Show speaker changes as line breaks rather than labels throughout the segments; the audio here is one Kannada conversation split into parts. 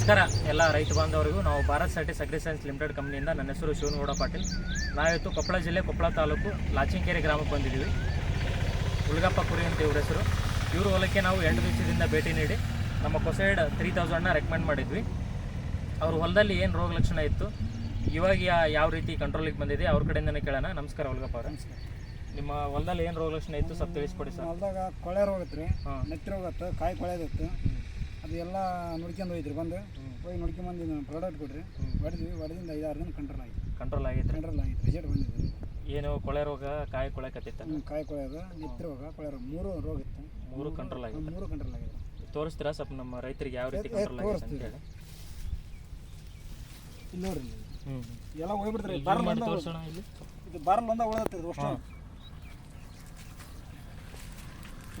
ನಮಸ್ಕಾರ. ಎಲ್ಲ ರೈತ ಬಾಂಧವರಿಗೂ ನಾವು Bharat Certis agri science limited ಕಂಪ್ನಿಯಿಂದ ನನ್ನ ಹೆಸರು ಶಿವನಗೌಡ ಪಾಟೀಲ್. ನಾವಿವತ್ತು ಕೊಪ್ಪಳ ಜಿಲ್ಲೆ ಕೊಪ್ಪಳ ತಾಲೂಕು ಲಾಚಿಂಕೆರೆ ಗ್ರಾಮಕ್ಕೆ ಬಂದಿದ್ದೀವಿ. ಉಲ್ಗಪ್ಪ ಕುರಿ ಅಂತ ಇವ್ರ ಹೆಸರು. ಇವರು ಹೊಲಕ್ಕೆ ನಾವು ಎಂಟು ದಿವಸದಿಂದ ಭೇಟಿ ನೀಡಿ ನಮ್ಮ ಕೊಸೈಡ್ ತ್ರೀ ತೌಸಂಡ್ನ ರೆಕಮೆಂಡ್ ಮಾಡಿದ್ವಿ. ಅವ್ರ ಹೊಲದಲ್ಲಿ ಏನು ರೋಗ ಲಕ್ಷಣ ಇತ್ತು ಇವಾಗ ಯಾವ ರೀತಿ ಕಂಟ್ರೋಲಿಗೆ ಬಂದಿದೆ ಅವ್ರ ಕಡೆಯಿಂದನೇ ಕೇಳೋಣ. ನಮಸ್ಕಾರ ಉಲ್ಗಪ್ಪ ಅವರ. ನಿಮ್ಮ ಹೊಲದಲ್ಲಿ ಏನು ರೋಗ ಲಕ್ಷಣ ಇತ್ತು ಸ್ವಲ್ಪ ತಿಳಿಸ್ಕೊಡಿ ಸರ್.
ಹೊಲದಾಗ ಕೊಳೆ ರೋಗ ಇತ್ತು
ಹಾಂ.
ನೆತ್ತಿ ರೋಗ ಆತು ಕಾಯಿ ಕೊಳೆದಿತ್ತು ಅದು ಎಲ್ಲ ನೋಡ್ಕೊಂಡು ಹೋಯ್ತು ಬಂದು ಹೋಗಿ ನೋಡ್ಕೊಂಬಂದು ಪ್ರಾಡಕ್ಟ್ ಕೊಡ್ರಿ ಹೊಡೆದ್ವಿ ಹೊಡೆದಿಂದ ಐದಾರು ದಿನ ಕಂಟ್ರೋಲ್ ಆಯ್ತು
ಕಂಟ್ರೋಲ್ ಆಗೈತೆ
ಕಂಟ್ರೋಲ್ ಆಗಿತ್ತು. ರಿಸಲ್ಟ್ ಬಂದಿದೆ
ಏನು ಕೊಳೆ ರೋಗ ಕಾಯಿ ಕೊಳೆ ಕತ್ತಿತ್ತ?
ಕಾಯಿ ಕೊಳೆ ರೋಗ ನೆತ್ತಿ ರೋಗ ಕೊಳೆ ರೋಗ ಮೂರು ರೋಗ ಇತ್ತು.
ಮೂರು ಕಂಟ್ರೋಲ್ ಆಗಿತ್ತು.
ಮೂರು ಕಂಟ್ರೋಲ್ ಆಗಿದೆ
ತೋರಿಸ್ತೀರಾ ಸ್ವಲ್ಪ ನಮ್ಮ ರೈತರಿಗೆ ಯಾವ ರೀತಿ ಕಂಟ್ರೋಲ್ ಆಗಿದೆ ಅಂತ ಹೇಳಿ.
ಇಲ್ಲಿ ನೋಡ್ರಿ ಎಲ್ಲ ಹೋಗ್ಬಿಡ್ತಾರೆ. ಬರ್ಲ್
ಮಾಡಿ ತೋರಿಸೋಣ ಇಲ್ಲಿ.
ಇದು ಬರ್ಲ್ ಒಂದ ಉಳ್ದತ್ರಿ ಇದು ಅಷ್ಟು
ಹಾಂ.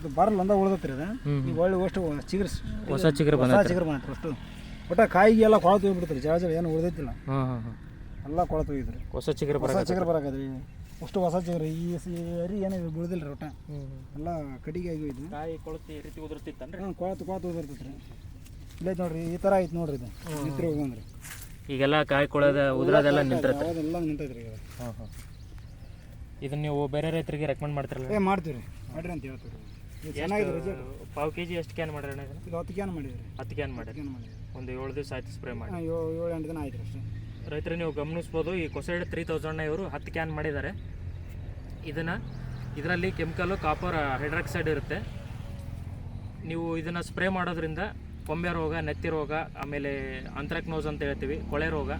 ಇದು ಬರಲ್ಲ ಒಂದ ಉಳ್ದತ್ರಿ
ಅದು.
ಈಗ ಒಳ್ಳೆ ಅಷ್ಟು ಚಿಗುರು
ಹೊಸ ಚಿಗುರು
ಹೊಸ
ಬಂದೈತೆ
ಚಿಗುರು ಬಂದೈತ್ರಿ ಅಷ್ಟು. ಒಟ್ಟ ಕಾಯಿಗೆ ಎಲ್ಲ ಕೊಳತು ಹೋಗ್ಬಿಡ್ತಾರೆ ಜಳ ಜಳ ಏನು ಉಳ್ದೈತಿಲ್ಲ.
ಹಾಂ ಹಾಂ ಹಾಂ
ಎಲ್ಲ ಕೊಳತು ಹೋಗಿದ್ರಿ.
ಹೊಸ ಚಿಗುರು
ಹೊಸ
ಬರ
ಚಿಗುರು ಬರಾಕದ್ರಿ ಅಷ್ಟು ಹೊಸ ಚಿಗುರು ಈ ಸ- ಈ ಅರಿ ಏನು ಬೀಳ್ದಿಲ್ಲ ರೀ ಒಟ್ಟ. ಎಲ್ಲ ಕಡಿಗೆ ಆಗಿ ಹೋಯ್ತು.
ಕಾಯಿ ಕೊಳತಿ ಈ ರೀತಿ ಉದುರ್ತಿತ್ತನ್ರಿ?
ಹ್ಞೂ ಕೊಳತು ಕೊಳತು ಹೋಗಿರ್ತೈತೆ ರೀ ಇಲ್ಲೈತೆ ನೋಡ್ರಿ ಈ ಥರ ಐತೆ ನೋಡ್ರಿ ಇದು. ನಿಂತ್ರಿ ಹೋಗಂದ್ರಿ
ಈಗೆಲ್ಲ ಕಾಯಿ ಕೊಳದ ಉದ್ರದೆಲ್ಲ ನಿಂತಿರುತ್ತೆ
ಅವಾಗೆಲ್ಲ ನಿಂತೈತೆ ರೀ ಈಗ.
ಹಾಂ ಹಾಂ ಇದನ್ನ ನೀವು ಬೇರೆ ರೈತರಿಗೆ ರೆಕಮೆಂಡ್ ಮಾಡ್ತಿರಲ್ಲ
ಏ ಮಾಡ್ತೀವಿ ರೀ ಮಾಡ್ರಿ ಅಂತ ಹೇಳ್ತೀವಿ ರೀ ಚೆನ್ನಾಗಿದೆ ರಿಸಲ್ಟ್
ಪಾವು ಕೆ ಜಿ ಎಷ್ಟು ಕ್ಯಾನ್ ಮಾಡ್ರಿ ಅಣ್ಣ ಇದನ್ನ?
ಇದು ಹತ್ತು ಕ್ಯಾನ್ ಮಾಡಿದ್ರಿ.
ಹತ್ತು ಕ್ಯಾನ್ ಮಾಡಿರಿ
ಕ್ಯಾನ್ ಮಾಡಿದ್ರಿ.
ಒಂದು ಏಳು ದಿವಸ ಆಯ್ತು ಸ್ಪ್ರೇ ಮಾಡಿ.
ಹಾಂ ಏಳು ಏಳು ಎಂಟು ದಿನ ಆಯ್ತು ರೀ ಅಷ್ಟೇ.
ರೈತರು ನೀವು ಗಮನಿಸ್ಬೋದು ಈ ಕೊಸೈಡ್ ತ್ರೀ ತೌಸಂಡ್ನ ಇವರು ಹತ್ತು ಕ್ಯಾನ್ ಮಾಡಿದ್ದಾರೆ. ಇದನ್ನು ಇದರಲ್ಲಿ ಕೆಮಿಕಲು ಕಾಪರ್ ಹೈಡ್ರಾಕ್ಸೈಡ್ ಇರುತ್ತೆ. ನೀವು ಇದನ್ನು ಸ್ಪ್ರೇ ಮಾಡೋದ್ರಿಂದ ಕೊಂಬೆ ರೋಗ ನೆತ್ತಿ ರೋಗ ಆಮೇಲೆ ಅಂತ್ರಕ್ನೋಸ್ ಅಂತ ಹೇಳ್ತೀವಿ ಕೊಳೆ ರೋಗ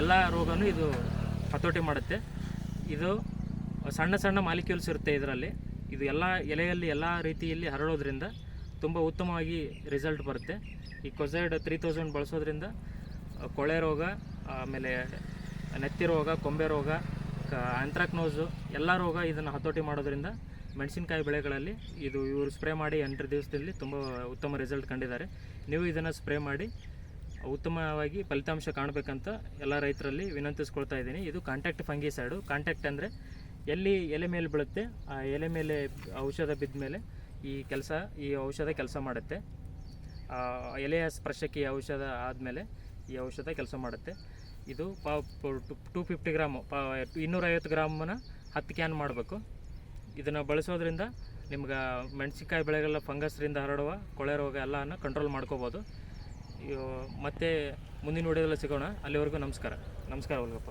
ಎಲ್ಲ ರೋಗನೂ ಇದು ಹತೋಟಿ ಮಾಡುತ್ತೆ. ಇದು ಸಣ್ಣ ಸಣ್ಣ ಮಾಲಿಕ್ಯೂಲ್ಸ್ ಇರುತ್ತೆ ಇದರಲ್ಲಿ. ಇದು ಎಲ್ಲ ಎಲೆಯಲ್ಲಿ ಎಲ್ಲ ರೀತಿಯಲ್ಲಿ ಹರಡೋದ್ರಿಂದ ತುಂಬ ಉತ್ತಮವಾಗಿ ರಿಸಲ್ಟ್ ಬರುತ್ತೆ. ಈ ಕೊಸೈಡ್ ತ್ರೀ ತೌಸಂಡ್ ಬಳಸೋದ್ರಿಂದ ಕೊಳೆ ರೋಗ, ಆಮೇಲೆ ನೆತ್ತಿ ರೋಗ, ಕೊಂಬೆ ರೋಗ ಆಂಥ್ರಾಕ್ನೋಸು ಎಲ್ಲ ರೋಗ ಇದನ್ನು ಹತೋಟಿ ಮಾಡೋದ್ರಿಂದ ಮೆಣಸಿನಕಾಯಿ ಬೆಳೆಗಳಲ್ಲಿ ಇದು ಇವರು ಸ್ಪ್ರೇ ಮಾಡಿ ಎಂಟು ದಿವಸದಲ್ಲಿ ತುಂಬ ಉತ್ತಮ ರಿಸಲ್ಟ್ ಕಂಡಿದ್ದಾರೆ. ನೀವು ಇದನ್ನು ಸ್ಪ್ರೇ ಮಾಡಿ, ಉತ್ತಮವಾಗಿ ಫಲಿತಾಂಶ ಕಾಣಬೇಕಂತ ಎಲ್ಲ ರೈತರಲ್ಲಿ ವಿನಂತಿಸ್ಕೊಳ್ತಾ ಇದ್ದೀನಿ. ಇದು ಕಾಂಟ್ಯಾಕ್ಟ್ ಫಂಗಿಸೈಡು ಕಾಂಟ್ಯಾಕ್ಟ್ ಅಂದರೆ ಎಲ್ಲಿ ಎಲೆ ಮೇಲೆ ಬೀಳುತ್ತೆ, ಆ ಎಲೆ ಮೇಲೆ ಔಷಧ ಬಿದ್ದ ಮೇಲೆ ಈ ಕೆಲಸ, ಈ ಔಷಧ ಕೆಲಸ ಮಾಡುತ್ತೆ. ಆ ಎಲೆಯ ಸ್ಪರ್ಶಕ್ಕೆ ಈ ಔಷಧ ಆದಮೇಲೆ ಈ ಔಷಧ ಕೆಲಸ ಮಾಡುತ್ತೆ. ಇದು ಪಾ ಟೂ ಫಿಫ್ಟಿ ಗ್ರಾಮು, ಪಾ ಇನ್ನೂರೈವತ್ತು ಗ್ರಾಮನ್ನ ಹತ್ತು ಕ್ಯಾನ್ ಮಾಡಬೇಕು. ಇದನ್ನು ಬಳಸೋದ್ರಿಂದ ನಿಮ್ಗೆ ಮೆಣಸಿನ್ಕಾಯಿ ಬೆಳೆಗೆಲ್ಲ ಫಂಗಸ್ರಿಂದ ಹರಡುವ, ಕೊಳೆ ರೋಗ ಎಲ್ಲವನ್ನು ಕಂಟ್ರೋಲ್ ಮಾಡ್ಕೋಬೋದು. ಮತ್ತು ಮುಂದಿನ ವಿಡಿಯೋದಲ್ಲಿ ಸಿಗೋಣ. ಅಲ್ಲಿವರೆಗೂ ನಮಸ್ಕಾರ. ನಮಸ್ಕಾರ ಉಲ್ಗಪ್ಪ